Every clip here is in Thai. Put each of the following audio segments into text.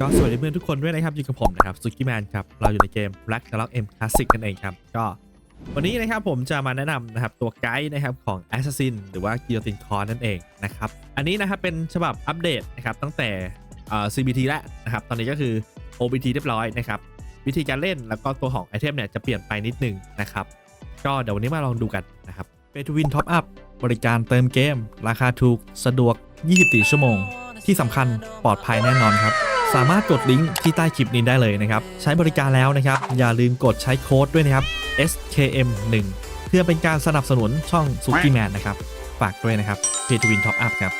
ก็สวัสดีเพื่อนทุกคนด้วยนะครับอยู่กับผมนะครับซุกี้แมนครับเราอยู่ในเกม Black s h a r l o c k M Classic นั่นเองครับก็วันนี้นะครับผมจะมาแนะนำนะครับตัวไกด์นะครับของ Assassin หรือว่า Guillotine Core นั่นเองนะครับอันนี้นะครับเป็นฉบับอัปเดตนะครับตั้งแต่ CBT แล้วนะครับตอนนี้ก็คือ OBT เรียบร้อยนะครับวิธีการเล่นแล้วก็ตัวของไอเทมเนี่ยจะเปลี่ยนไปนิดนึงนะครับก็เดี๋ยววันนี้มาลองดูกันนะครับ Pay to Win Top Up บริการเติมเกม ราคาถูกสะดวก 24 ชั่วโมง ที่สำคัญปลอดภัยแน่นอนครับ สามารถกดลิงก์ที่ใต้คลิปนี้ได้เลยนะครับ ใช้บริการแล้วนะครับ อย่าลืมกดใช้โค้ดด้วยนะครับ SKM1 เพื่อเป็นการสนับสนุนช่องซุกี้แมนนะครับ ฝากด้วยนะครับ Pay to Win Top Up ครับ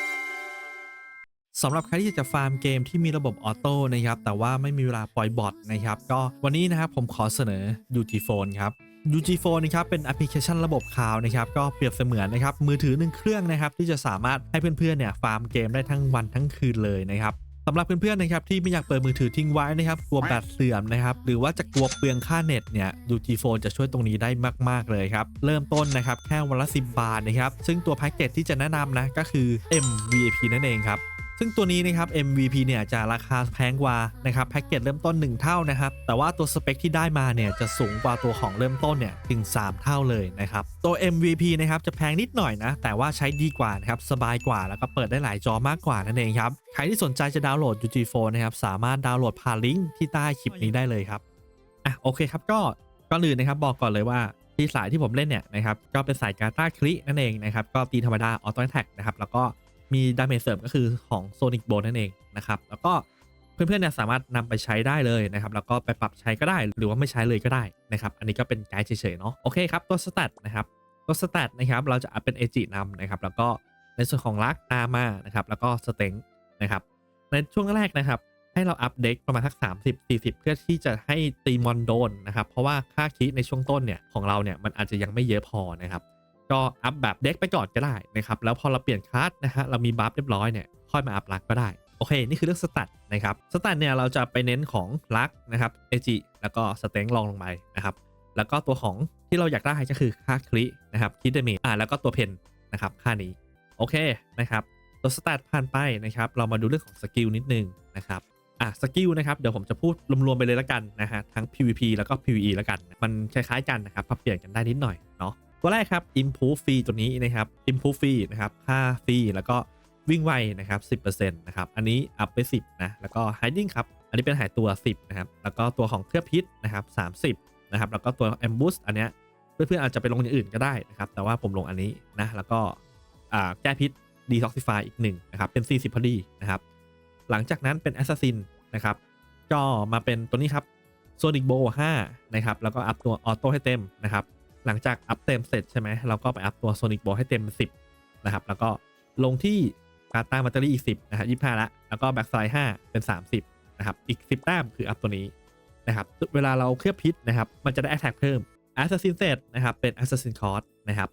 สำหรับใครที่อยากจะฟาร์มเกมที่มีระบบออโต้นะครับแต่ว่าไม่มีเวลาปล่อยบอทนะครับก็วันนี้นะครับผมขอเสนอ UG Phone ครับ UG Phone นะครับเป็นแอปพลิเคชันระบบคลาวนะครับก็เปรียบเสมือนนะครับมือถือหนึ่งเครื่องนะครับที่จะสามารถให้เพื่อนๆเนี่ยฟาร์มเกมได้ทั้งวันทั้งคืนเลยนะครับ สำหรับเพื่อนๆนะครับที่ไม่อยากเปิดมือถือทิ้งไว้นะครับกลัวแบตเสื่อมนะครับหรือว่าจะกลัวเปลืองค่าเน็ตเนี่ย UG Phone จะช่วยตรงนี้ได้มากๆเลยครับ เริ่มต้นนะครับแค่วันละ 10 บาทนะครับซึ่งตัวแพ็กเกจที่จะแนะนำนะก็คือ MVIP นั่นเองครับ ซึ่งตัวนี้นะครับ MVP เนี่ยจะราคาแพงกว่านะครับแพ็กเกจเริ่มต้น 1 เท่านะครับ แต่ว่าตัวสเปคที่ได้มาเนี่ยจะสูงกว่าตัวของเริ่มต้นเนี่ยถึง 3 เท่าเลยนะครับ ตัว MVP นะครับจะแพงนิดหน่อยนะ แต่ว่าใช้ดีกว่านะครับสบายกว่าแล้วก็เปิดได้หลายจอมากกว่านั่นเองครับ ใครที่สนใจจะดาวน์โหลด UG Phone นะครับสามารถดาวน์โหลดผ่านลิงก์ที่ใต้คลิปนี้ได้เลยครับอะโอเคครับก็ก่อนอื่นนะครับบอกก่อนเลยว่าที่สายที่ผมเล่นเนี่ยนะครับก็เป็นสายการ์ตาคลินั่นเองนะครับก็ตีธรรมดาออโต้แท็กนะครับแล้วก็ มีดาเมจเสริมก็คือของโซนิกโบนั่นเองนะครับ แล้วก็เพื่อนๆเนี่ยสามารถนำไปใช้ได้เลยนะครับ แล้วก็ไปปรับใช้ก็ได้หรือว่าไม่ใช้เลยก็ได้นะครับ อันนี้ก็เป็นไกด์เฉยๆเนาะโอเคครับตัวสแตทนะครับตัวสแตทนะครับเราจะอัพเป็นเอจินำนะครับ แล้วก็ในส่วนของลักตามานะครับ แล้วก็สเต็งนะครับ ในช่วงแรกนะครับ ให้เราอัพเด็กประมาณสัก 30 40 เพื่อที่จะให้ตีมอนโดนนะครับ เพราะว่าค่าคิดในช่วงต้นเนี่ยของเราเนี่ยมันอาจจะยังไม่เยอะพอนะครับ ก็อัพแบบเด็กไปก่อนก็ได้นะครับแล้วพอเราเปลี่ยนคลาสนะฮะเรามีบัฟเรียบร้อยเนี่ยค่อยมาอัพลักก็ได้โอเค นี่คือเรื่องสแตทนะครับสแตทเนี่ยเราจะไปเน้นของลักนะครับเอจิแล้วก็สเต็งลองลงไปนะครับแล้วก็ตัวของที่เราอยากได้ก็คือค่าคลินะครับคิดเดเมจอ่าแล้วก็ตัวเพนนะครับค่านี้โอเคนะครับตัวสแตทผ่านไปนะครับเรามาดูเรื่องของสกิลนิดนึงนะครับอะสกิลนะครับเดี๋ยวผมจะพูดรวมๆไปเลยละกันนะฮะทั้ง PVP แล้วก็ PVE แล้วกัน มันคล้ายๆกันนะครับปรับเปลี่ยนกันได้นิดหน่อยเนาะ ตัวแรกครับ improve fee ตัวนี้นะครับ improve fee นะครับ ค่าฟรีแล้วก็วิ่งไวนะครับ 10%นะครับ อันนี้อัพไป 10 นะ แล้วก็ hiding ครับ อันนี้เป็นหายตัว 10 นะครับ แล้วก็ตัวของเคลือบพิษนะครับ 30 นะครับ แล้วก็ตัว ambush อันเนี้ยเพื่อนๆอาจจะไปลงอย่างอื่นก็ได้นะครับ แต่ว่าผมลงอันนี้นะ แล้วก็แก้พิษ detoxify อีกหนึ่งนะครับ เป็น 40 พอดีนะครับ หลังจากนั้นเป็น Assassin นะครับ ก็มาเป็นตัวนี้ครับ Sonic Bow 5นะครับ แล้วก็อัพตัวออโต้ให้เต็มนะครับ หลังจากอัพเต็มเสร็จใช่ไหมเราก็ไปอัพตัว Sonic Bow ให้เต็ม 10 นะครับ แล้วก็ลงที่การ์ต้ามัตเตอรี่อีก 10 นะฮะ25ละ แล้วก็แบ็กไซด์5เป็น 30 นะครับ อีก 10 แต้มคืออัพตัวนี้นะครับ เวลาเราเคลือบพิษนะครับ มันจะได้ attack เพิ่ม Assassin เสร็จนะครับ เป็น Assassin Cost นะครับ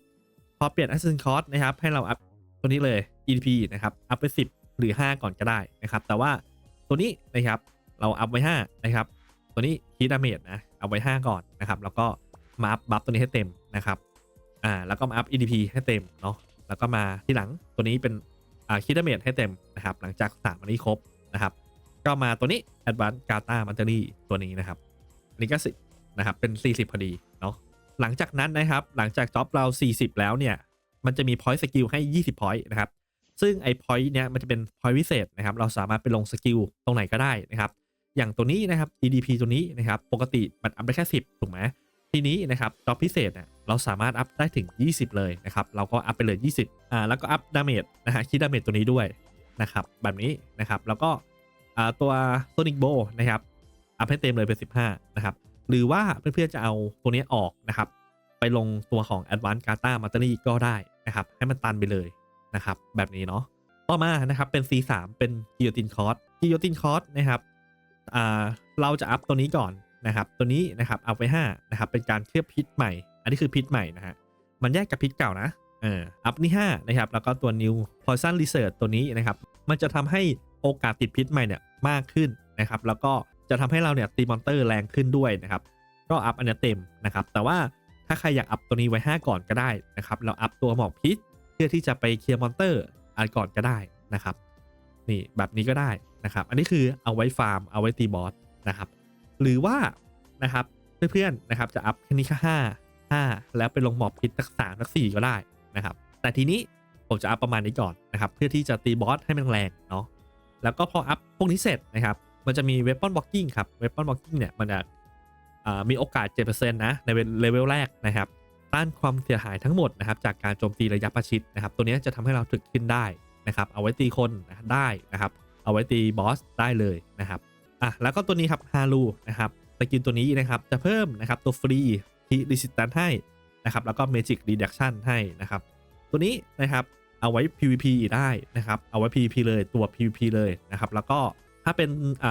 พอเปลี่ยน Assassin Cost นะครับ ให้เราอัพตัวนี้เลย EDP นะครับ อัพไป 10 หรือ 5 ก่อนก็ได้นะครับ แต่ว่าตัวนี้นะครับ เราอัพไว้ 5 นะครับ ตัวนี้คีดาเมจนะ เอาไว้ 5 ก่อนนะครับ แล้วก็ มาอัพบัฟตัวนี้ให้เต็มนะครับอ่าแล้วก็มาอัพ EDP ให้เต็มเนาะแล้วก็มาที่หลังตัวนี้เป็นอ่าคีดเมจให้เต็มนะครับหลังจาก3อันนี้ครบนะครับก็มาตัวนี้ Advanced Gata m a n t e r y ตัวนี้นะครับอันนี้ก็สินะครับเป็น 40 พอดีเนาะหลังจากนั้นนะครับหลังจากจ็อบเรา 40 แล้วเนี่ยมันจะมี point skill ให้ 20 point นะครับซึ่งไอ้ point เนี้ยมันจะเป็น point พิเศษนะครับเราสามารถไปลงสกิลตรงไหนก็ได้นะครับอย่างตัวนี้นะครับ EDP ตัวนี้นะครับปกติมันอัพได้แค่ 10 ถูกไหม ทีนี้นะครับจ็อบพิเศษเนี่ยเราสามารถอัพได้ถึง 20 เลยนะครับ เราก็อัพไปเลย 20อ่าแล้วก็อัพดาเมจนะฮะคิดดาเมจตัวนี้ด้วยนะครับแบบนี้นะครับแล้วก็อ่าตัว Sonic Bow นะครับอัพให้เต็มเลยเป็น 15 นะครับ หรือว่าเพื่อนๆจะเอาตัวนี้ออกนะครับ ไปลงตัวของ Advanced Gata m a t e r y ก็ได้นะครับ ให้มันตันไปเลยนะครับ แบบนี้เนาะต่อมานะครับเป็น C3 เป็น Guillotine Cost Guillotine Cost นะครับอ่าเราจะอัพตัวนี้ก่อน นะครับ ตัวนี้นะครับเอาไป5นะครับเป็นการเคลือบพิษใหม่ อันนี้คือพิษใหม่นะฮะมันแยกกับพิษเก่านะเอออัพนี่5นะครับแล้วก็ตัว New Poison Research ตัวนี้นะครับ มันจะทำให้โอกาสติดพิษใหม่เนี่ยมากขึ้นนะครับ แล้วก็จะทำให้เราเนี่ยตีมอนเตอร์แรงขึ้นด้วยนะครับ ก็อัพอันนี้เต็มนะครับ แต่ว่าถ้าใครอยากอัพตัวนี้ไว้ 5 ก่อนก็ได้นะครับ เราอัพตัวหมอกพิษเพื่อที่จะไปเคลียร์มอนเตอร์อันก่อนก็ได้นะครับ นี่แบบนี้ก็ได้นะครับ อันนี้คือเอาไว้ฟาร์มเอาไว้ตีบอสนะครับ หรือว่านะครับเพื่อนๆนะครับจะอัพแค่นี้แค่ห้าห้าแล้วไปลงหมอบพิษสักสามสักสี่ก็ได้นะครับแต่ทีนี้ผมจะอัพประมาณนี้ก่อนนะครับเพื่อที่จะตีบอสให้มันแรงเนาะแล้วก็พออัพพวกนี้เสร็จนะครับมันจะมีเว p อนบล็อกกิ้งครับเว p อนบล็อกกิ้งเนี่ยมันจะมีโอกาส 7%นะในเลเวลแรกนะครับต้านความเสียหายทั้งหมดนะครับจากการโจมตีระยะประชิดนะครับตัวนี้จะทำให้เราถึกขึ้นได้นะครับเอาไว้ตีคนได้นะครับเอาไว้ตีบอสได้เลยนะครับ อะแล้วก็ตัวนี้ครับฮารูนะครับสกินตัวนี้นะครับจะเพิ่มนะครับตัวฟรีที่ดิสิตันให้นะครับแล้วก็เมจิกรีดักชันให้นะครับตัวนี้นะครับเอาไว้ PVP ได้นะครับเอาไว้ PVP เลยตัว PVP เลยนะครับแล้วก็ถ้าเป็น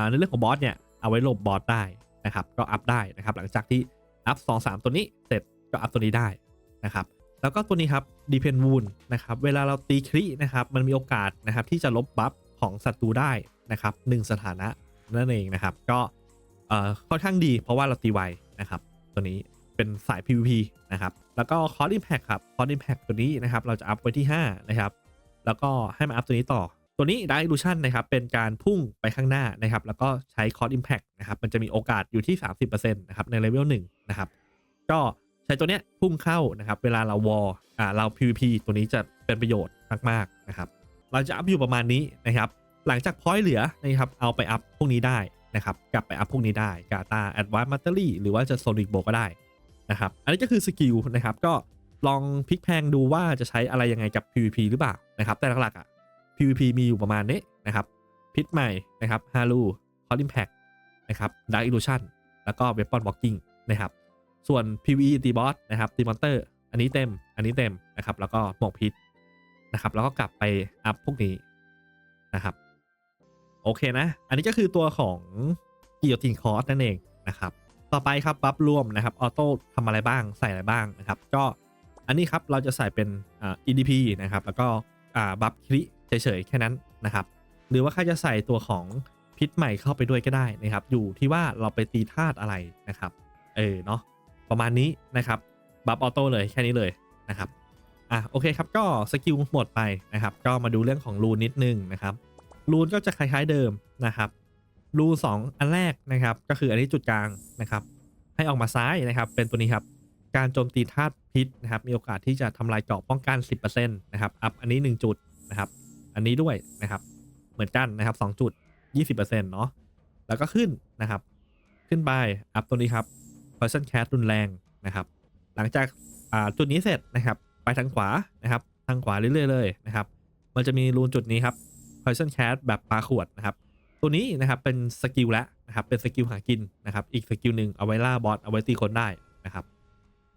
ในเรื่องของบอสเนี่ยเอาไว้หลบบอสได้นะครับก็อัพได้นะครับหลังจากที่อัพ2 3ตัวนี้เสร็จก็อัพตัวนี้ได้นะครับแล้วก็ตัวนี้ครับ Depend Wound นะครับเวลาเราตีครินะครับมันมีโอกาสนะครับที่จะลบบัฟของศัตรูได้นะครับหนึ่งสถานะ นั่นเองนะครับก็ค่อนข้างดีเพราะว่าเราตีไวนะครับตัวนี้เป็นสาย PVP นะครับแล้วก็ c o s Impact ครับ c o s Impact ตัวนี้นะครับเราจะอัพไว้ที่ 5 นะครับ แล้วก็ให้มาอัพตัวนี้ต่อ ตัวนี้ Dark Illusion นะครับเป็นการพุ่งไปข้างหน้านะครับแล้วก็ใช้ c o s Impact นะครับมันจะมีโอกาสอยู่ที่ 30%นะครับในเลเวล1นะครับก็ใช้ตัวเนี้ยพุ่งเข้านะครับเวลาเราวอลอ่าเรา PVP ตัวนี้จะเป็นประโยชน์มากๆนะครับเราจะอัพอยู่ประมาณนี้นะครับ หลังจากพอยต์เหลือนะครับเอาไปอัพพวกนี้ได้นะครับกลับไปอัพพวกนี้ได้กาตาแอดวานซ์มัตเตอรี่หรือว่าจะโซนิกโบก็ได้นะครับอันนี้ก็คือสกิลนะครับก็ลองพลิกแพงดูว่าจะใช้อะไรยังไงกับ PVP หรือเปล่านะครับแต่หลักๆอะ PVP มีอยู่ประมาณนี้นะครับพิษใหม่นะครับฮารูคอร์ดิมแพคนะครับดาร์กอิลูชันแล้วก็เวปอนบ็อกกิ้งนะครับส่วน PVE ตีบอสนะครับตีมอนเตอร์อันนี้เต็มอันนี้เต็มนะครับแล้วก็หมอกพิษนะครับแล้วก็กลับไปอัพพวกนี้นะครับ โอเคนะ อันนี้ก็คือตัวของกิโยตินคอร์สนั่นเองนะครับ ต่อไปครับบัฟรวมนะครับออโต้ทำอะไรบ้างใส่อะไรบ้างนะครับ ก็อันนี้ครับเราจะใส่เป็นอ่า EDP นะครับแล้วก็อ่าบัฟคลิเฉยๆแค่นั้นนะครับ หรือว่าใครจะใส่ตัวของพิษใหม่เข้าไปด้วยก็ได้นะครับ อยู่ที่ว่าเราไปตีธาตุอะไรนะครับ เออเนาะประมาณนี้นะครับบัฟออโต้เลยแค่นี้เลยนะครับอะโอเคครับก็สกิลหมดไปนะครับ ก็มาดูเรื่องของรูนนิดนึงนะครับ รูนก็จะคล้ายๆเดิมนะครับ รูนสองอันแรกนะครับ ก็คืออันนี้จุดกลางนะครับ ให้ออกมาซ้ายนะครับ เป็นตัวนี้ครับ การโจมตีธาตุพิษนะครับ มีโอกาสที่จะทำลายเกราะป้องกัน 10%นะครับ อัพอันนี้ 1 จุดนะครับ อันนี้ด้วยนะครับ เหมือนกันนะครับ2จุด 20%เนาะ แล้วก็ขึ้นนะครับ ขึ้นไป อัพตัวนี้ครับ Poison Cat รุนแรงนะครับ หลังจากจุดนี้เสร็จนะครับ ไปทางขวานะครับ ทางขวาเรื่อยๆเลยนะครับ มันจะมีรูนจุดนี้ครับ Poison Cat แบบปลาขวดนะครับ ตัวนี้นะครับเป็นสกิลแล้วนะครับเป็นสกิลหากินนะครับ อีกสกิลหนึ่งเอาไว้ล่าบอสเอาไว้ตีคนได้นะครับ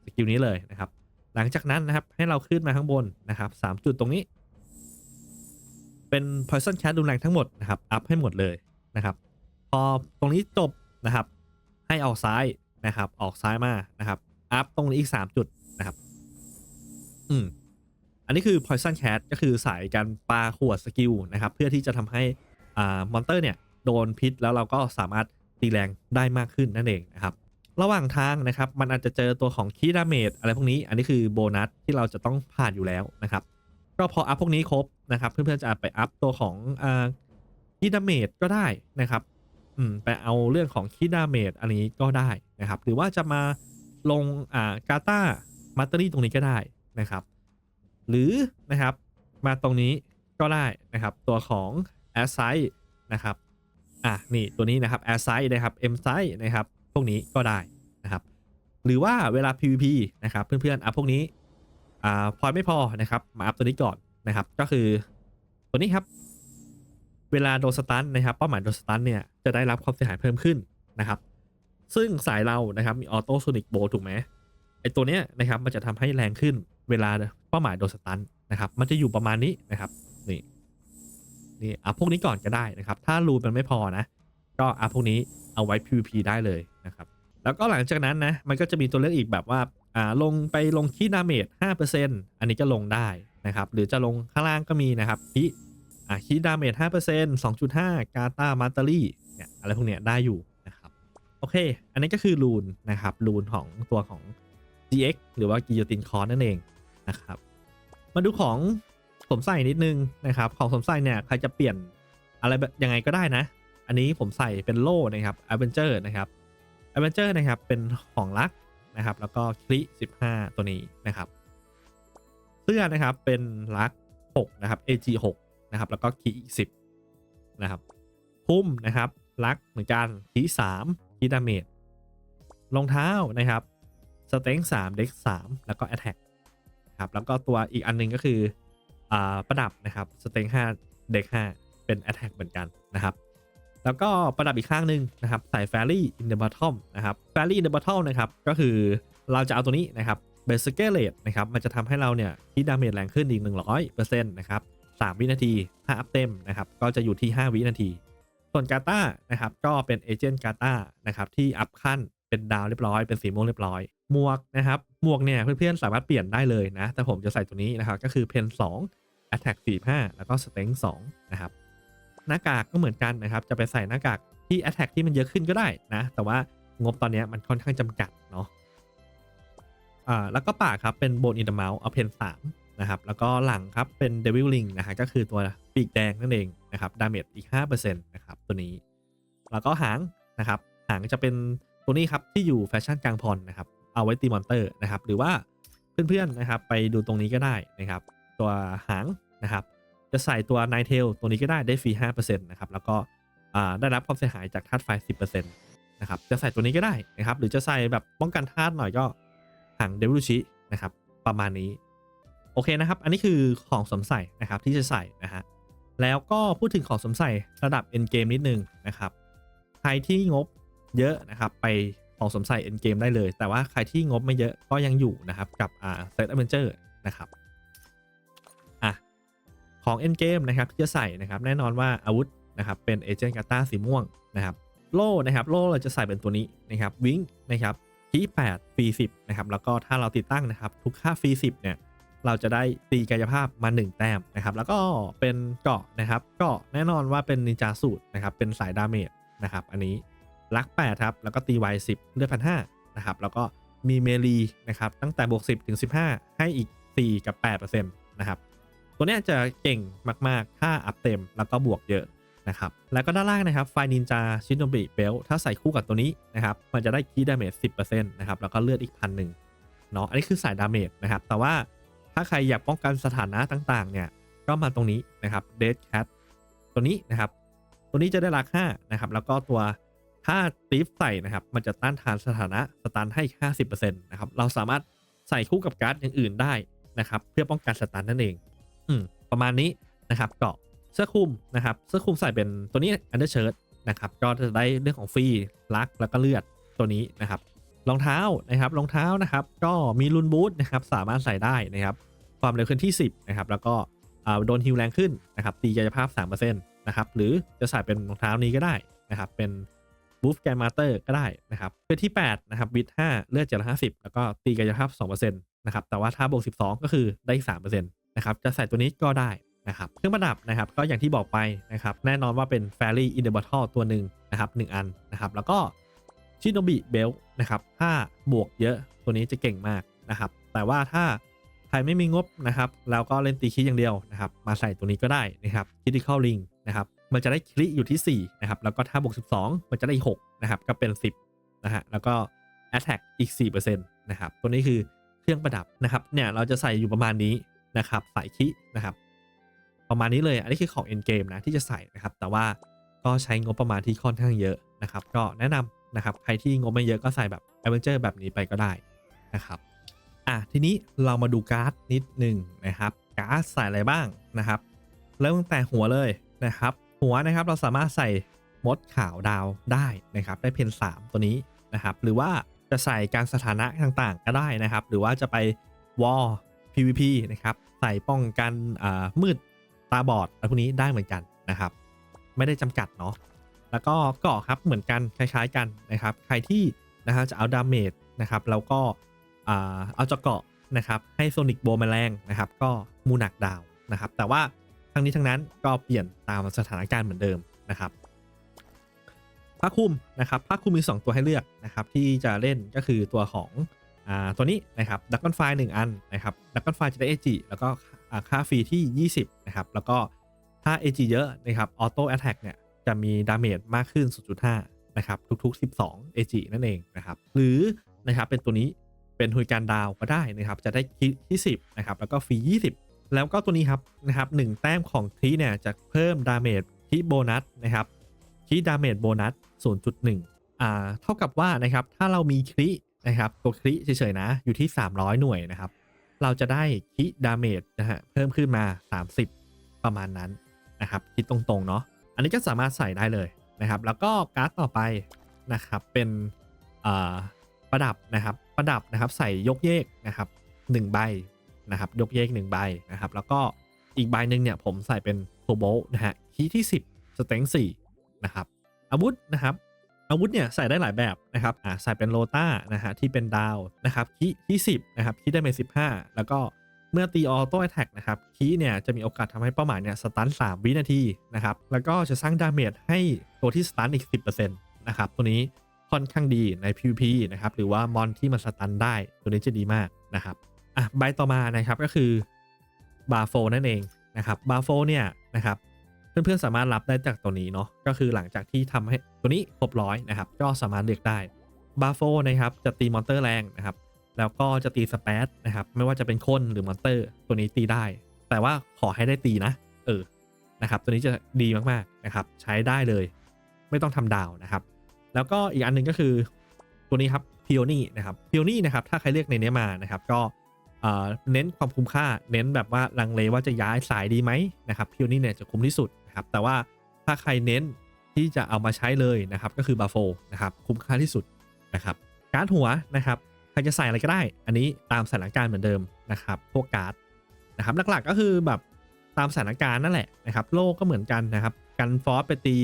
สกิลนี้เลยนะครับ หลังจากนั้นนะครับให้เราขึ้นมาข้างบนนะครับสามจุดตรงนี้ เป็น Poison Cat รุนแรงทั้งหมดนะครับอัพให้หมดเลยนะครับพอตรงนี้จบนะครับให้ออกซ้ายนะครับ ออกซ้ายมานะครับ อัพตรงนี้อีก 3 จุดนะครับ อืม อันนี้คือ Poison Cat ก็คือสายการปาขวดสกิลนะครับ เพื่อที่จะทำให้อ่ามอนเตอร์เนี่ยโดนพิษแล้วเราก็สามารถตีแรงได้มากขึ้นนั่นเองนะครับ ระหว่างทางนะครับ มันอาจจะเจอตัวของคีดาเมจอะไรพวกนี้ อันนี้คือโบนัสที่เราจะต้องผ่านอยู่แล้วนะครับ ก็พออัพพวกนี้ครบนะครับ เพื่อนๆจะไปอัพตัวของอ่าคีดาเมจก็ได้นะครับอืมไปเอาเรื่องของคีดาเมจอันนี้ก็ได้นะครับ หรือว่าจะมาลงอ่ากาตามัตเตอรี่ตรงนี้ก็ได้นะครับ หรือนะครับมาตรงนี้ก็ได้นะครับ ตัวของแอสไซนะครับอะนี่ตัวนี้นะครับแอสไซนะครับเอ็มไซนะครับ พวกนี้ก็ได้นะครับ หรือว่าเวลา PVP นะครับ เพื่อนๆอัพพวกนี้อ่าพอไม่พอนะครับ มาอัพตัวนี้ก่อนนะครับ ก็คือตัวนี้ครับ เวลาโดนสตันนะครับเป้าหมายโดนสตันเนี่ยจะได้รับความเสียหายเพิ่มขึ้นนะครับ ซึ่งสายเรานะครับมีออโต้โซนิกโบถูกไหมไอตัวเนี้ยนะครับมันจะทำให้แรงขึ้นเวลา ป้าหมายโดนสตันนะครับ มันจะอยู่ประมาณนี้นะครับ นี่ นี่อัพพวกนี้ก่อนก็ได้นะครับ ถ้ารูนมันไม่พอนะ ก็อัพพวกนี้เอาไว้ PVP ได้เลยนะครับ แล้วก็หลังจากนั้นนะ มันก็จะมีตัวเลือกอีกแบบว่า อ่า ลงไปลงคีดาเมจ5%อันนี้ก็ลงได้นะครับ หรือจะลงข้างล่างก็มีนะครับที่อ่าคีดาเมจ5% 2.5 กาตามาตารี่เนี่ย อะไรพวกเนี้ยได้อยู่นะครับ โอเค อันนี้ก็คือรูนนะครับ รูนของตัวของ GX หรือว่ากิโยตินคอร์นั่นเอง นะครับ มาดูของสมใส่นิดนึงนะครับ ของสมใส่เนี่ยใครจะเปลี่ยนอะไรแบบยังไงก็ได้นะ อันนี้ผมใส่เป็นโล่นะครับอเวนเจอร์นะครับอเวนเจอร์นะครับเป็นของลักนะครับ แล้วก็คลิ15 ตัวนี้นะครับ เสื้อนะครับเป็นลัก6นะครับ AG 6นะครับ แล้วก็คีอีก10นะครับพุ่มนะครับลักเหมือนกันคี3คีดาเมจรองเท้านะครับสเต็ง3เด็ก3แล้วก็แอตแทก ครับ แล้วก็ตัวอีกอันหนึงก็คืออ่าประดับนะครับสเต็ง5เด็ก5เป็นแอตแทกเหมือนกันนะครับ แล้วก็ประดับอีกข้างหนึ่งนะครับ ใส่ Fairy in the bottom นะครับ Fairy in the bottom นะครับ ก็คือเราจะเอาตัวนี้นะครับเบสเกเลตนะครับ มันจะทำให้เราเนี่ยที่ดาเมจแรงขึ้นอีก 100%นะครับ3วินาทีถ้าอัพเต็มนะครับก็จะอยู่ที่ 5 วินาที ส่วนกาตานะครับก็เป็นเอเจนต์กาตานะครับที่อัพขั้นเป็นดาวเรียบร้อยเป็นสีม่วงเรียบร้อย หมวกนะครับหมวกเนี่ยเพื่อนๆสามารถเปลี่ยนได้เลยนะ แต่ผมจะใส่ตัวนี้นะครับก็คือเพน2 Attack 45 แล้วก็ Strength 2นะครับหน้ากากก็เหมือนกันนะครับ จะไปใส่หน้ากากที่ Attack ที่มันเยอะขึ้นก็ได้นะ แต่ว่างบตอนเนี้ยมันค่อนข้างจำกัดเนาะอ่าแล้วก็ปากครับเป็นโบนอินเดอร์เมาส์เอาเพน3นะครับแล้วก็หลังครับเป็นเดวิลลิงนะฮะก็คือตัวปีกแดงนั่นเองนะครับดาเมจอีก5%นะครับตัวนี้ แล้วก็หางนะครับหางจะเป็นตัวนี้ครับที่อยู่แฟชั่นกลางพรนะครับ เอาไว้ตีมอนเตอร์นะครับ หรือว่าเพื่อนๆนะครับ ไปดูตรงนี้ก็ได้นะครับ ตัวหางนะครับ จะใส่ตัว n i g h t a i l ตัวนี้ก็ได้ได้ฟรี5%นะครับ แล้วก็ได้รับความเสียหายจากธาตุไฟ 10%นะครับ จะใส่ตัวนี้ก็ได้นะครับ หรือจะใส่แบบป้องกันธาตุหน่อยก็หางเดวิลชินะครับ ประมาณนี้ โอเคนะครับ อันนี้คือของสวมใส่นะครับที่จะใส่นะฮะแล้วก็พูดถึงของสวมใส่ระดับ end game นิดนึงนะครับ ใครที่งบเยอะนะครับไป ของสมใส่ end game ได้เลย แต่ว่าใครที่งบไม่เยอะก็ยังอยู่นะครับ กับอ่า set adventure นะครับอะของ end game นะครับที่จะใส่นะครับแน่นอนว่าอาวุธนะครับเป็นเอเจนต์กาตาสีม่วงนะครับโล่นะครับโล่เราจะใส่เป็นตัวนี้นะครับวิงนะครับที่8ฟรี10นะครับแล้วก็ถ้าเราติดตั้งนะครับทุกค่าฟรี10เนี่ยเราจะได้ตีกายภาพมา 1 แต้มนะครับ แล้วก็เป็นเกาะนะครับเกาะแน่นอนว่าเป็นนินจาสูตรนะครับเป็นสายดาเมจนะครับอันนี้ ลัก8ครับ แล้วก็ตีไว10เลือดพันห้านะครับ แล้วก็มีเมลีนะครับ ตั้งแต่บวก 10 ถึง 15 ให้อีก 4 กับ8%นะครับ ตัวนี้จะเก่งมาก ๆ ถ้าอัพเต็มแล้วก็บวกเยอะนะครับ แล้วก็ด้านล่างนะครับไฟนินจาชินโนบิเบลถ้าใส่คู่กับตัวนี้นะครับ มันจะได้คีดาเมจ10%นะครับ แล้วก็เลือดอีกพันหนึ่งเนาะ อันนี้คือสายดาเมจนะครับ แต่ว่าถ้าใครอยากป้องกันสถานะต่างๆ เนี่ย ก็มาตรงนี้นะครับเดดแคทตัวนี้นะครับ ตัวนี้จะได้ราคานะครับ แล้วก็ตัว ถ้าตีฟใส่นะครับ มันจะต้านทานสถานะสตันให้ 50%นะครับ เราสามารถใส่คู่กับการ์ดอย่างอื่นได้นะครับ เพื่อป้องกันสตันนั่นเอง อืม ประมาณนี้นะครับเกาะเสื้อคลุมนะครับ เสื้อคลุมใส่เป็นตัวนี้อันเดอร์เชิ้ตนะครับ ก็จะได้เรื่องของฟรีลักแล้วก็เลือดตัวนี้นะครับ รองเท้านะครับ รองเท้านะครับ ก็มีรุนบูทนะครับ สามารถใส่ได้นะครับ ความเร็วขึ้นที่ 10นะครับ แล้วก็อ่าโดนฮิลแรงขึ้นนะครับ ตีกายภาพ3%นะครับ หรือจะใส่เป็นรองเท้านี้ก็ได้นะครับ เป็น บูฟแกนมาเตอร์ก็ได้นะครับเพื่อที่ 8 นะครับวิด5เลือด750แล้วก็ตีกายภาพ2%นต์นะครับแต่ว่าถ้าบวก12ก็คือได้3%นต์นะครับจะใส่ตัวนี้ก็ได้นะครับเครื่องประดับนะครับก็อย่างที่บอกไปนะครับแน่นอนว่าเป็น Fairy in the Bottle ตัวหนึ่งนะครับ1อันนะครับแล้วก็ชิโนบิเบลนะครับถ้าบวกเยอะตัวนี้จะเก่งมากนะครับแต่ว่าถ้าใครไม่มีงบนะครับแล้วก็เล่นตีคิดอย่างเดียวนะครับมาใส่ตัวนี้ก็ได้นะครับ Critical Ring นะครับ มันจะได้คลิอยู่ที่4นะครับแล้วก็ถ้าบวก12 มันจะได้อีก6นะครับก็เป็น 10นะฮะแล้วก็ Attack อีก4%นะครับตัวนี้คือเครื่องประดับนะครับเนี่ยเราจะใส่อยู่ประมาณนี้นะครับใส่คินะครับประมาณนี้เลยอันนี้คือของ end game นะที่จะใส่นะครับ แต่ว่าก็ใช้งบประมาณที่ค่อนข้างเยอะนะครับ ก็แนะนำนะครับใครที่งบไม่เยอะก็ใส่แบบ adventure แบบนี้ไปก็ได้นะครับอะทีนี้เรามาดูการ์ดนิดหนึ่งนะครับ การ์ดใส่อะไรบ้างนะครับ เริ่มตั้งแต่หัวเลยนะครับ หัวนะครับเราสามารถใส่มดขาวดาวได้นะครับได้เพน3ตัวนี้นะครับหรือว่าจะใส่การสถานะต่างๆ ก็ได้นะครับ หรือว่าจะไปวอล PVP นะครับใส่ป้องกันมืดตาบอดอะไรพวกนี้ได้เหมือนกันนะครับ ไม่ได้จำกัดเนาะแล้วก็เกาะครับเหมือนกันคล้ายๆกันนะครับ ใครที่นะฮะจะเอาดาเมจนะครับแล้วก็อ่าเอาจะเกาะนะครับให้โซนิกโบมาแรงนะครับ ก็มูหนักดาวนะครับ แต่ว่า ทั้งนี้ทั้งนั้นก็เปลี่ยนตามสถานการณ์เหมือนเดิมนะครับผ้าคลุมนะครับผ้าคลุมมี 2 ตัวให้เลือกนะครับที่จะเล่นก็คือตัวของอ่าตัวนี้นะครับดักกอนไฟหนึ่งอันนะครับดักกอนไฟจะได้เอจิแล้วก็ค่าฟรีที่ 20นะครับแล้วก็ถ้า AG เยอะนะครับ Auto Attack เนี่ยจะมีดาเมจมากขึ้น 0.5นะครับทุกๆ 12 AG นั่นเองนะครับหรือนะครับเป็นตัวนี้เป็นฮุยการดาวก็ได้นะครับจะได้คิที่ 10นะครับแล้วก็ฟรี 20 แล้วก็ตัวนี้ครับนะครับหนึ่งแต้มของคีเนี่ยจะเพิ่มดาเมจคีโบนัสนะครับคีดาเมจโบนัส0.1อ่าเท่ากับว่านะครับถ้าเรามีคลินะครับตัวคลิเฉยๆนะอยู่ที่ 300 หน่วยนะครับ เราจะได้คลิดาเมจนะฮะเพิ่มขึ้นมา 30 ประมาณนั้นนะครับ คิดตรงๆเนาะอันนี้ก็สามารถใส่ได้เลยนะครับ แล้วก็การ์ดต่อไปนะครับเป็นอ่าประดับนะครับ ประดับนะครับใส่ยกเยกนะครับ1ใบ นะครับ ยกเยก1ใบนะครับ แล้วก็อีกใบหนึ่งเนี่ยผมใส่เป็นโคโบลนะฮะคีที่ 10 สเต็ง4นะครับ อาวุธนะครับ อาวุธเนี่ยใส่ได้หลายแบบนะครับอ่าใส่เป็นโลต้านะฮะที่เป็นดาวนะครับคีที่ 10 นะครับคีได้เมจ15 แล้วก็เมื่อตีออโต้แอ t แทกนะครับคีเนี่ยจะมีโอกาสทำให้เป้าหมายเนี่ยสตัน3วินาทีนะครับ แล้วก็จะสร้างดาเมจให้ตัวที่สตันอีก 10%นะครับ ตัวนี้ค่อนข้างดีใน PVP นะครับ หรือว่ามอนที่มันสตันได้ ตัวนี้จะดีมากนะครับ อะใบต่อมานะครับก็คือบาโฟนั่นเองนะครับบาโฟเนี่ยนะครับเพื่อนๆสามารถรับได้จากตัวนี้เนาะก็คือหลังจากที่ทำให้ตัวนี้ครบร้อยนะครับก็สามารถเลือกได้บาโฟนะครับจะตีมอนเตอร์แรงนะครับแล้วก็จะตีสเปซนะครับไม่ว่าจะเป็นคนหรือมอนเตอร์ ตัวนี้ตีได้ แต่ว่าขอให้ได้ตีนะ เออนะครับตัวนี้จะดีมากๆนะครับใช้ได้เลย ไม่ต้องทำดาวนะครับ แล้วก็อีกอันหนึ่งก็คือตัวนี้ครับพิโอนี่นะครับพิโอนี่นะครับถ้าใครเลือกในนี้มานะครับก็ เน้นความคุ้มค่า เน้นแบบว่าลังเลว่าจะย้ายสายดีไหมนะครับพิโอนี่เนี่ยจะคุ้มที่สุดนะครับแต่ว่าถ้าใครเน้นที่จะเอามาใช้เลยนะครับก็คือบาโฟนะครับคุ้มค่าที่สุดนะครับการ์ดหัวนะครับใครจะใส่อะไรก็ได้ อันนี้ตามสถานการณ์เหมือนเดิมนะครับพวกการ์ดนะครับหลักๆก็คือแบบตามสถานการณ์นั่นแหละนะครับโลกก็เหมือนกันนะครับกันฟอสไปตี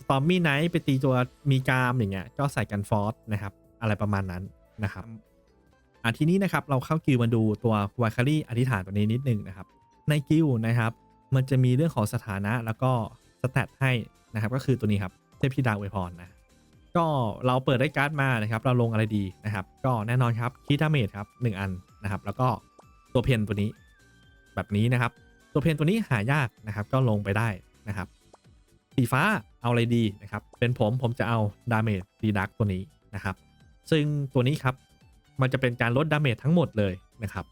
สตอมมี่ไนท์ไปตีตัวมีกามอย่างเงี้ยก็ใส่กันฟอสนะครับอะไรประมาณนั้นนะครับ อะทีนี้นะครับเราเข้ากิลมาดูตัววาคารีอธิษฐานตัวนี้นิดนึงนะครับ ในกิลนะครับ มันจะมีเรื่องของสถานะแล้วก็สแตทให้นะครับ ก็คือตัวนี้ครับเทพธิดาอวยพรนะก็เราเปิดได้การ์ดมานะครับ เราลงอะไรดีนะครับ ก็แน่นอนครับคีดาเมจครับหนึ่งอันนะครับ แล้วก็ตัวเพนตัวนี้ แบบนี้นะครับ ตัวเพนตัวนี้หายากนะครับ ก็ลงไปได้นะครับสีฟ้าเอาอะไรดีนะครับ เป็นผมผมจะเอาดาเมจดีดักตัวนี้นะครับ ซึ่งตัวนี้ครับ มันจะเป็นการลดดาเมจทั้งหมดเลยนะครับ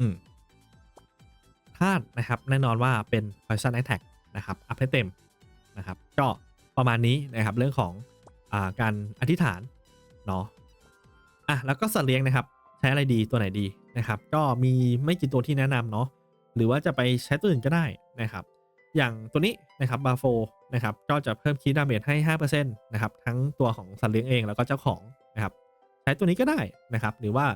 อืมธาตุนะครับ แน่นอนว่าเป็น Poison Attack นะครับอัพให้เต็มนะครับ ก็ประมาณนี้นะครับเรื่องของอ่าการอธิษฐานเนาะอะแล้วก็สัตว์เลี้ยงนะครับ ใช้อะไรดีตัวไหนดีนะครับ ก็มีไม่กี่ตัวที่แนะนำเนาะหรือว่าจะไปใช้ตัวอื่นก็ได้นะครับ อย่างตัวนี้นะครับบาโฟนะครับก็จะเพิ่มคีดาเมจให้5%นะครับทั้งตัวของสัตว์เลี้ยงเองแล้วก็เจ้าของนะครับ ช้ตัวนี้ก็ได้นะครับ หรือว่า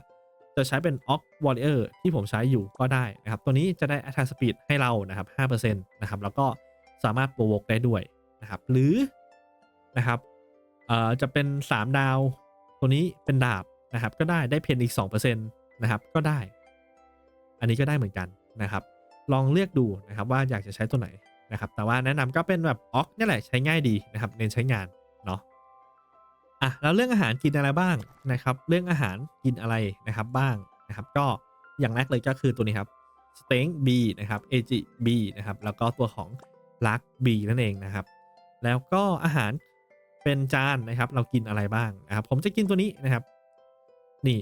จะใช้เป็น Ox Warrior ที่ผมใช้อยู่ก็ได้นะครับ ตัวนี้จะได้ Attack Speed ให้เรานะครับ 5%นะครับ แล้วก็สามารถโปรวกได้ด้วยนะครับ หรือนะครับเอ่อจะเป็น 3 ดาว ตัวนี้เป็นดาบนะครับ ก็ได้ได้เพนอีก 2%นะครับ ก็ได้ อันนี้ก็ได้เหมือนกันนะครับ ลองเลือกดูนะครับว่าอยากจะใช้ตัวไหนนะครับ แต่ว่าแนะนำก็เป็นแบบออกนี่แหละใช้ง่ายดีนะครับ เน้นใช้งาน อะแล้วเรื่องอาหารกินอะไรบ้างนะครับ เรื่องอาหารกินอะไรนะครับบ้างนะครับ ก็อย่างแรกเลยก็คือตัวนี้ครับสเต็งบีนะครับเอจิบีนะครับ แล้วก็ตัวของลักบีนั่นเองนะครับ แล้วก็อาหารเป็นจานนะครับ เรากินอะไรบ้างนะครับ ผมจะกินตัวนี้นะครับ นี่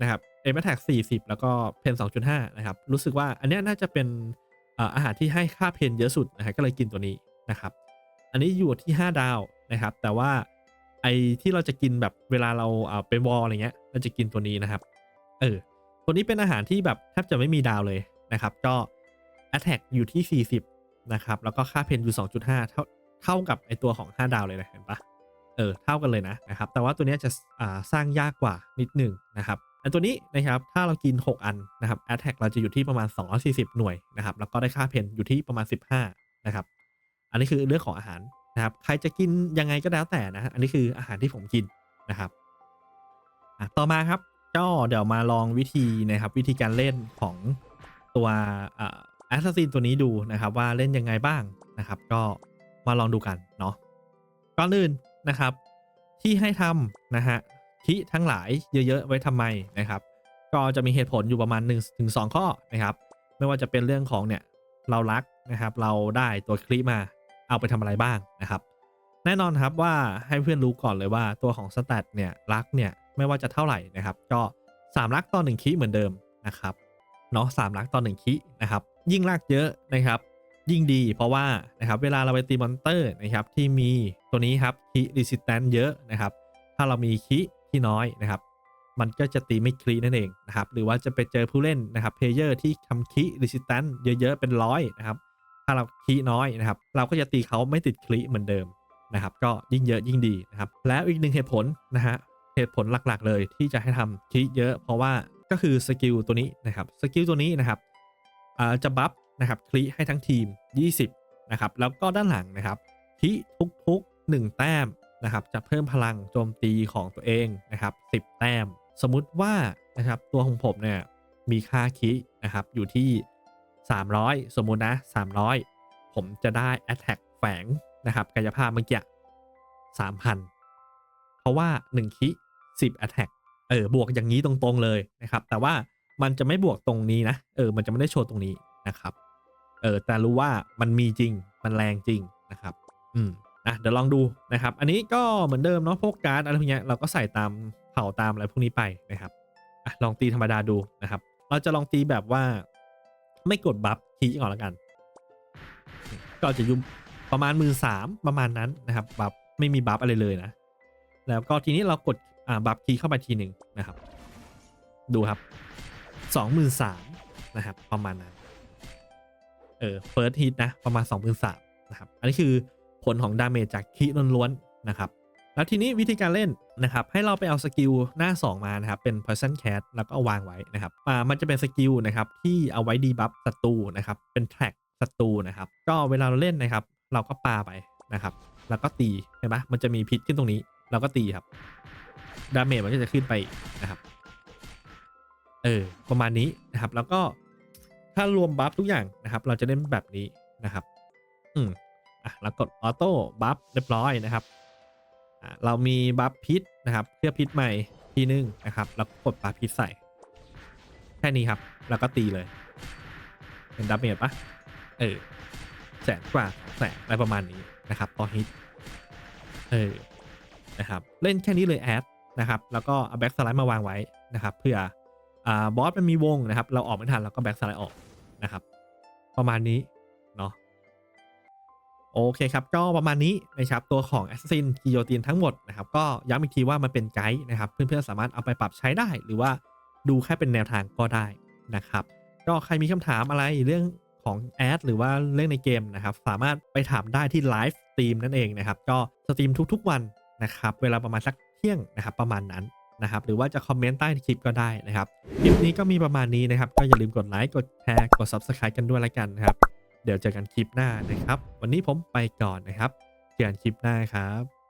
นะครับเอ็มแท็ก40แล้วก็เพน2.5นะครับ รู้สึกว่าอันนี้น่าจะเป็นเอ่ออาหารที่ให้ค่าเพนเยอะสุดนะฮะก็เลยกินตัวนี้นะครับ อันนี้อยู่ที่ 5 ดาวนะครับ แต่ว่า ไอที่เราจะกินแบบเวลาเราเอ่อไปวอลอะไรเงี้ยเราจะกินตัวนี้นะครับ เออ ตัวนี้เป็นอาหารที่แบบแทบจะไม่มีดาวเลยนะครับ ก็ Attack อยู่ที่ 40 นะครับ แล้วก็ค่าเพนอยู่ 2.5 เท่าเท่ากับไอตัวของ 5 ดาวเลยนะเห็นปะเออ เท่ากันเลยนะนะครับ แต่ว่าตัวเนี้ยจะอ่าสร้างยากกว่านิดหนึ่งนะครับ อันตัวนี้นะครับ ถ้าเรากิน 6 อันนะครับ Attack เราจะอยู่ที่ประมาณ 240 หน่วยนะครับ แล้วก็ได้ค่าเพนอยู่ที่ประมาณ 15 นะครับ อันนี้คือเรื่องของอาหาร นะครับใครจะกินยังไงก็แล้วแต่นะฮะอันนี้คืออาหารที่ผมกินนะครับต่อมาครับก็เดี๋ยวมาลองวิธีนะครับวิธีการเล่นของตัวแอสซัสซินตัวนี้ดูนะครับว่าเล่นยังไงบ้างนะครับ ก็มาลองดูกันเนาะก่อนอื่นนะครับ ที่ให้ทำนะฮะที่ทั้งหลายเยอะ ๆ ไว้ทำไมนะครับ ก็จะมีเหตุผลอยู่ประมาณ1นถึงสข้อนะครับ ไม่ว่าจะเป็นเรื่องของเนี่ยเรารักนะครับ เราได้ตัวคลิมา เอาไปทำอะไรบ้างนะครับ แน่นอนครับว่าให้เพื่อนรู้ก่อนเลยว่าตัวของสแตทเนี่ยลักเนี่ยไม่ว่าจะเท่าไหร่นะครับ ก็3ลักต่อ1คีเหมือนเดิมนะครับเนาะสามลักต่อ1คีนะครับ ยิ่งลักเยอะนะครับ ยิ่งดีเพราะว่านะครับเวลาเราไปตีมอนเตอร์นะครับที่มีตัวนี้ครับคีรีสิสแตนเยอะนะครับ ถ้าเรามีคีที่น้อยนะครับมันก็จะตีไม่คลีนั่นเองนะครับ หรือว่าจะไปเจอผู้เล่นนะครับเพลเยอร์ที่ทำคีรีสิสแตนเยอะๆเป็นร้อยนะครับ ถ้าเราคีน้อยนะครับ เราก็จะตีเขาไม่ติดคลีเหมือนเดิมนะครับ ก็ยิ่งเยอะยิ่งดีนะครับ แล้วอีกหนึ่งเหตุผลนะฮะเหตุผลหลักๆเลยที่จะให้ทำคีเยอะ เพราะว่าก็คือสกิลตัวนี้นะครับสกิลตัวนี้นะครับจะบัฟนะครับคลีให้ทั้งทีม 20นะครับแล้วก็ด้านหลังนะครับคีทุกๆ 1 แต้มนะครับจะเพิ่มพลังโจมตีของตัวเองนะครับ10 แต้ม สมมุติว่านะครับตัวของผมเนี่ยมีค่าคีนะครับอยู่ที่ 300 สมมุตินะ 300 ผมจะได้ Attack แฝงนะครับ กายภาพเมื่อกี้3,000 เพราะว่า 1 คิ10 Attack เออบวกอย่างนี้ตรงๆเลยนะครับ แต่ว่ามันจะไม่บวกตรงนี้นะ เออ มันจะไม่ได้โชว์ตรงนี้นะครับ เออ แต่รู้ว่ามันมีจริง มันแรงจริงนะครับ อืมนะเดี๋ยวลองดูนะครับ อันนี้ก็เหมือนเดิมเนาะ พวกการ์ดอะไรพวกเนี้ยเราก็ใส่ตามเผาตามอะไรพวกนี้ไปนะครับอะลองตีธรรมดาดูนะครับ เราจะลองตีแบบว่า ไม่กดบัฟคีก่อนละกัน ก็จะยุ่มประมาณมือสามประมาณนั้นนะครับบัฟไม่มีบัฟอะไรเลยนะ แล้วก็ทีนี้เรากดอ่าบัฟคีเข้าไปทีหนึ่งนะครับ ดูครับสองหมื่นสามนะครับ ประมาณนั้น เออเฟิร์สฮิตนะ ประมาณสองหมื่นสามนะครับ อันนี้คือผลของดาเมจจากคีล้วนๆนะครับ แล้วทีนี้วิธีการเล่นนะครับให้เราไปเอาสกิลหน้า 2 มานะครับเป็น Poison Cat แล้วก็เอาวางไว้นะครับอ่ามันจะเป็นสกิลนะครับที่เอาไว้ดีบัฟศัตรูนะครับเป็นแท็กศัตรูนะครับก็เวลาเราเล่นนะครับเราก็ปาไปนะครับแล้วก็ตีเห็นปะมันจะมีพิษขึ้นตรงนี้เราก็ตีครับดาเมจมันก็จะขึ้นไปนะครับเออประมาณนี้นะครับแล้วก็ถ้ารวมบัฟทุกอย่างนะครับเราจะเล่นแบบนี้นะครับอืมอะแล้วกดออโต้บัฟเรียบร้อยนะครับ เรามีบัฟพิษนะครับเพื่อพิษใหม่ทีนึงนะครับ แล้วกดปาพิษใส่ แค่นี้ครับ แล้วก็ตีเลย เป็นดาเมจปะเออแสนกว่าแสนอะไรประมาณนี้นะครับต่อฮิตเออนะครับ เล่นแค่นี้เลยแอดนะครับ แล้วก็เอาแบ็กสไลด์มาวางไว้นะครับเพื่ออ่าบอสมันมีวงนะครับ เราออกไม่ทันเราก็แบ็กสไลด์ออกนะครับ ประมาณนี้ โอเคครับก็ประมาณนี้นะครับตัวของ Assassin g u i l l o t i n ทั้งหมดนะครับก็ย้ำอีกทีว่ามันเป็นไกด์นะครับเพื่อนๆสามารถเอาไปปรับใช้ได้ หรือว่าดูแค่เป็นแนวทางก็ได้นะครับก็ใครมีคำถามอะไรเรื่องของแอดหรือว่าเรื่องในเกมนะครับสามารถไปถามได้ที่ไลฟ์สตรีมนั่นเองนะครับก็สตรีมทุกๆวันนะครับเวลาประมาณสักเที่ยงนะครับประมาณนั้นนะครับหรือว่าจะคอมเมนต์ใต้คลิปก็ได้นะครับคลิปนี้ก็มีประมาณนี้นะครับก็อย่าลืมกดไลค์กดแชร์กด Subscribe กันด้วยละกันนะครับ เดี๋ยวเจอกันคลิปหน้านะครับ วันนี้ผมไปก่อนนะครับ เจอกันคลิปหน้าครับ